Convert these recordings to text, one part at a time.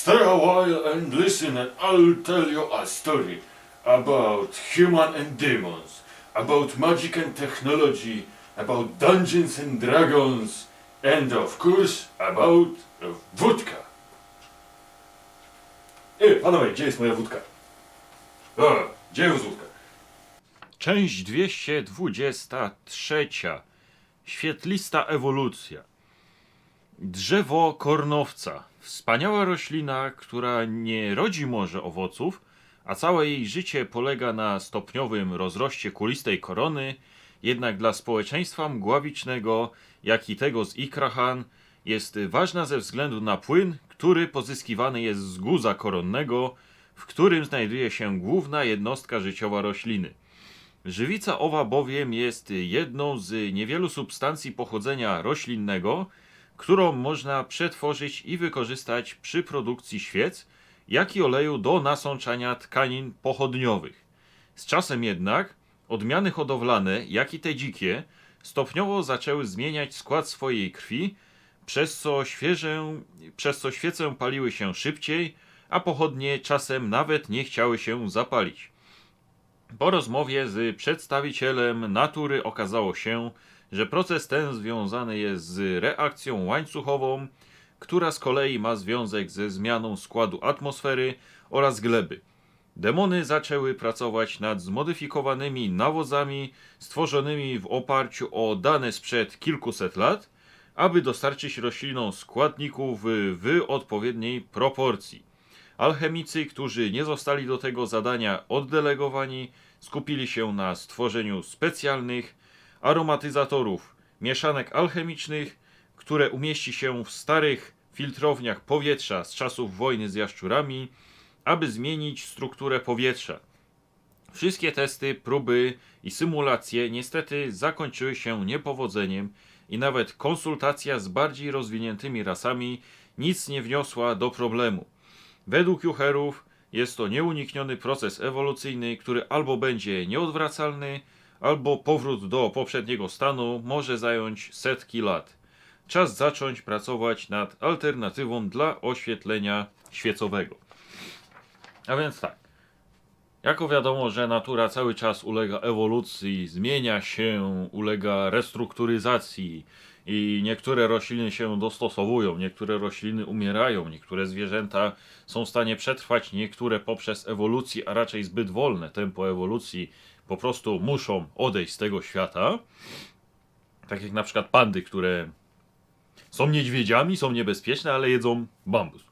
Stay a while and listen, and I'll tell you a story about human and demons, about magic and technology, about dungeons and dragons, and of course about wódka. Ej, panowie, gdzie jest moja wódka? O, gdzie jest wódka? Część 223. Świetlista ewolucja. Drzewo kornowca. Wspaniała roślina, która nie rodzi może owoców, a całe jej życie polega na stopniowym rozroście kulistej korony, jednak dla społeczeństwa mgławicznego, jak i tego z Ikrahan, jest ważna ze względu na płyn, który pozyskiwany jest z guza koronnego, w którym znajduje się główna jednostka życiowa rośliny. Żywica owa bowiem jest jedną z niewielu substancji pochodzenia roślinnego, którą można przetworzyć i wykorzystać przy produkcji świec, jak i oleju do nasączania tkanin pochodniowych. Z czasem jednak odmiany hodowlane, jak i te dzikie, stopniowo zaczęły zmieniać skład swojej krwi, przez co, świeżę, przez co świece paliły się szybciej, a pochodnie czasem nawet nie chciały się zapalić. Po rozmowie z przedstawicielem natury okazało się, że proces ten związany jest z reakcją łańcuchową, która z kolei ma związek ze zmianą składu atmosfery oraz gleby. Demony zaczęły pracować nad zmodyfikowanymi nawozami stworzonymi w oparciu o dane sprzed kilkuset lat, aby dostarczyć roślinom składników w, odpowiedniej proporcji. Alchemicy, którzy nie zostali do tego zadania oddelegowani, skupili się na stworzeniu specjalnych aromatyzatorów, mieszanek alchemicznych, które umieści się w starych filtrowniach powietrza z czasów wojny z jaszczurami, aby zmienić strukturę powietrza. Wszystkie testy, próby i symulacje niestety zakończyły się niepowodzeniem i nawet konsultacja z bardziej rozwiniętymi rasami nic nie wniosła do problemu. Według Jucherów jest to nieunikniony proces ewolucyjny, który albo będzie nieodwracalny, albo powrót do poprzedniego stanu może zająć setki lat. Czas zacząć pracować nad alternatywą dla oświetlenia świecowego. A więc tak. Jako wiadomo, że natura cały czas ulega ewolucji, zmienia się, ulega restrukturyzacji i niektóre rośliny się dostosowują, niektóre rośliny umierają, niektóre zwierzęta są w stanie przetrwać, niektóre poprzez ewolucję, a raczej zbyt wolne tempo ewolucji po prostu muszą odejść z tego świata. Tak jak na przykład pandy, które są niedźwiedziami, są niebezpieczne, ale jedzą bambus.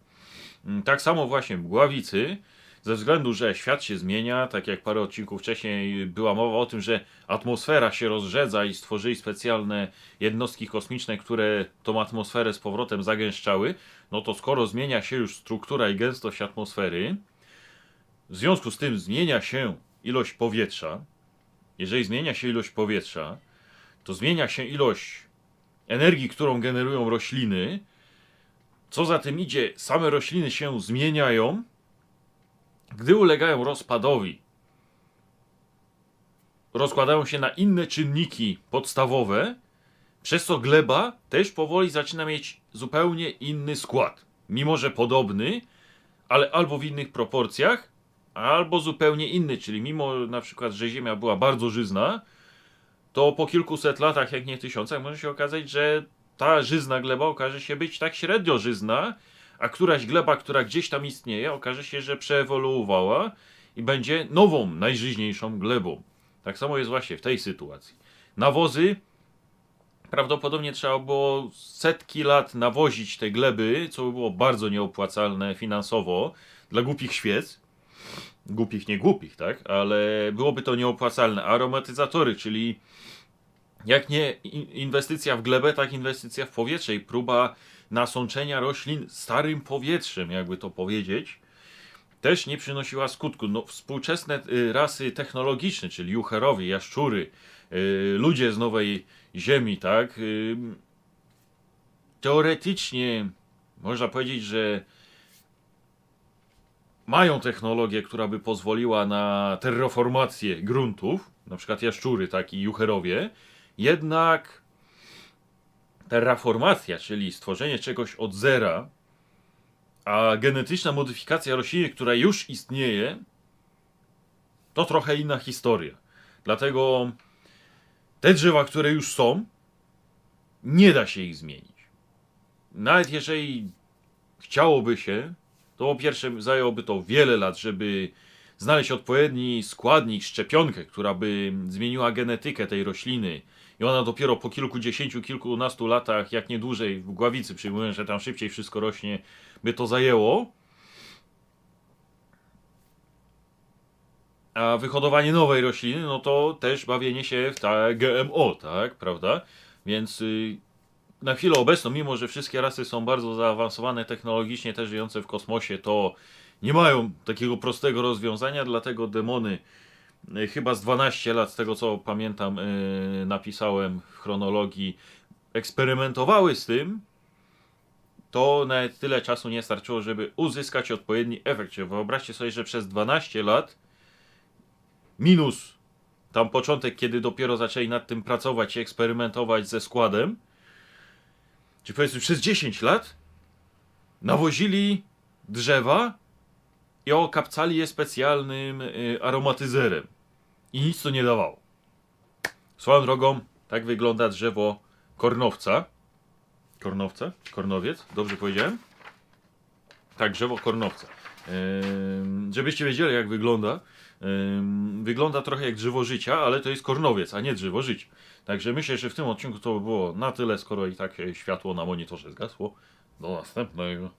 Mm, Tak samo właśnie mgławicy, ze względu, że świat się zmienia, tak jak parę odcinków wcześniej była mowa o tym, że atmosfera się rozrzedza i stworzyli specjalne jednostki kosmiczne, które tą atmosferę z powrotem zagęszczały, no to skoro zmienia się już struktura i gęstość atmosfery, w związku z tym zmienia się ilość powietrza. Jeżeli zmienia się ilość powietrza, to zmienia się ilość energii, którą generują rośliny. Co za tym idzie, same rośliny się zmieniają, gdy ulegają rozpadowi. Rozkładają się na inne czynniki podstawowe, przez co gleba też powoli zaczyna mieć zupełnie inny skład. Mimo, że podobny, ale albo w innych proporcjach, albo zupełnie inny, czyli mimo na przykład, że ziemia była bardzo żyzna, to po kilkuset latach, jak nie tysiącach, może się okazać, że ta żyzna gleba okaże się być tak średnio żyzna, a któraś gleba, która gdzieś tam istnieje, okaże się, że przeewoluowała i będzie nową, najżyźniejszą glebą. Tak samo jest właśnie w tej sytuacji. Nawozy prawdopodobnie trzeba było setki lat nawozić te gleby, co by było bardzo nieopłacalne finansowo dla głupich świec. Głupich, nie głupich, tak? Ale byłoby to nieopłacalne. Aromatyzatory, czyli jak nie in- inwestycja w glebę, tak inwestycja w powietrze i próba nasączenia roślin starym powietrzem, jakby to powiedzieć, też nie przynosiła skutku. No, współczesne y, rasy technologiczne, czyli jucherowie, jaszczury, y, ludzie z nowej ziemi, tak, y, teoretycznie można powiedzieć, że mają technologię, która by pozwoliła na terraformację gruntów, na przykład jaszczury, tak i jucherowie, jednak terraformacja, czyli stworzenie czegoś od zera, A genetyczna modyfikacja rośliny, która już istnieje, to trochę inna historia. Dlatego te drzewa, które już są, nie da się ich zmienić. Nawet jeżeli chciałoby się, to po pierwsze zajęłoby to wiele lat, żeby znaleźć odpowiedni składnik, szczepionkę, która by zmieniła genetykę tej rośliny. I ona dopiero po kilkudziesięciu, kilkunastu latach, jak nie dłużej, w gławicy przyjmują, że tam szybciej wszystko rośnie, by to zajęło. A wyhodowanie nowej rośliny, no to też bawienie się w ta GMO, tak, prawda? Więc y, na chwilę obecną, mimo że wszystkie rasy są bardzo zaawansowane technologicznie, też żyjące w kosmosie, to nie mają takiego prostego rozwiązania, dlatego demony y, chyba z 12 lat, z tego co pamiętam, y, napisałem w chronologii, eksperymentowały z tym, to nawet tyle czasu nie starczyło, żeby uzyskać odpowiedni efekt. Czyli Wyobraźcie sobie, że przez 12 lat minus tam początek, kiedy dopiero zaczęli nad tym pracować i eksperymentować ze składem, czy powiedzmy przez 10 lat nawozili drzewa i okapcali je specjalnym y, aromatyzerem. I nic to nie dawało. Swoją drogą, tak wygląda drzewo kornowca. Kornowca? Kornowiec? Dobrze powiedziałem? Tak, drzewo kornowca. Żebyście wiedzieli, jak wygląda. Wygląda trochę jak drzewo życia, ale to jest kornowiec, a nie drzewo życia. Także myślę, że w tym odcinku to by było na tyle, skoro i tak e, światło na monitorze zgasło. Do następnego.